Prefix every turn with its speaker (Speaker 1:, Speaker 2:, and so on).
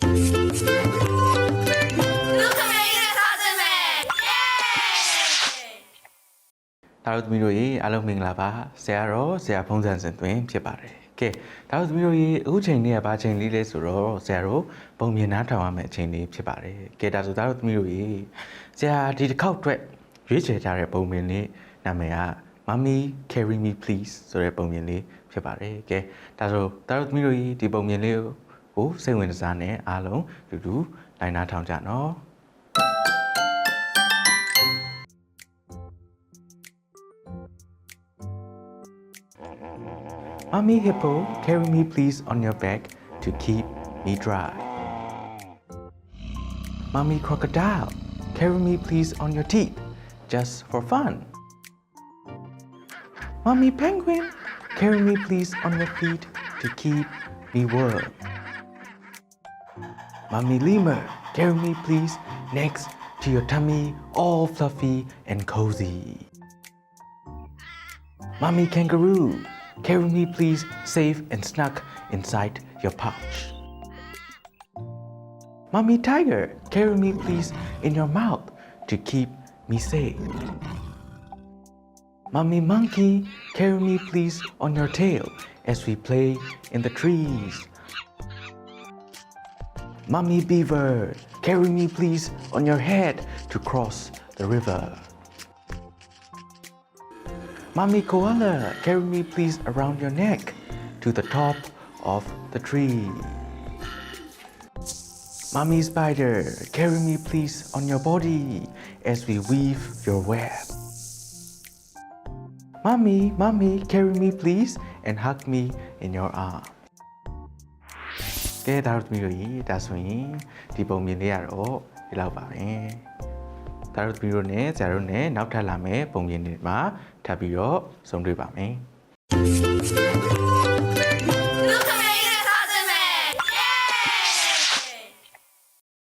Speaker 1: ဒါတို့သမီးတို့ရေအားလုံးမင်္ဂလာပါဆရာတော်ဆရာဖုံးစံစင်တွင်ဖြစ်ပါတယ်ကဲဒါတို့သမီးတို့ရေအခုချိန်လေးကဘာချိန်လေးလဲဆိုတော့ဆရာတို့ပုံမြင်နားထောင်ရမယ့်အချိန်လေးဖြစ်ပါတယ်ကဲဒါဆိုဒါတို့သမီးတို့ရေဆရာဒီတစ်ခေါက်အတွက်ရွေးချယ်ကြတဲ့ပုံမြင်လေးနာမည်က Mommy Carry Me Please ဆိုတဲ့ပုံမြင်လေးဖြစ်ပါတယ်ကဲဒါဆိုဒါတို့သမီးတို့ရေဒီပုံမြင်လေးကို စိတ်ဝင်စားနဲ့အားလုံးတူတူနိုင်နားထောင်ကြနော် Mommy hippo, carry me please on your back to keep me dry. Mommy crocodile, carry me please on your teeth, just for fun. Mommy penguin, carry me please on your feet to keep me warm. Mommy lemur, carry me please next to your tummy, all fluffy and cozy. Mommy kangaroo, carry me please safe and snug inside your pouch. Mommy tiger, carry me please in your mouth to keep me safe. Mommy monkey, carry me please on your tail as we play in the trees. Mommy beaver, carry me please on your head to cross the river. Mommy koala, carry me please around your neck to the top of the tree. Mommy spider, carry me please on your body as we weave your web. Mommy, mommy, carry me please and hug me in your arm. ကဲဒါတို့သမီးတို့ရေဒါဆိုရင်ဒီပုံမြင်လေးရတော့ဒီလောက်ပါပဲဒါတို့သမီးတို့ ਨੇ ဆရာတို့ ਨੇ နောက်ထပ်လာမယ့်ပုံမြင်တွေမှာထပ်ပြီးတော့ဆုံတွေ့ပါမယ်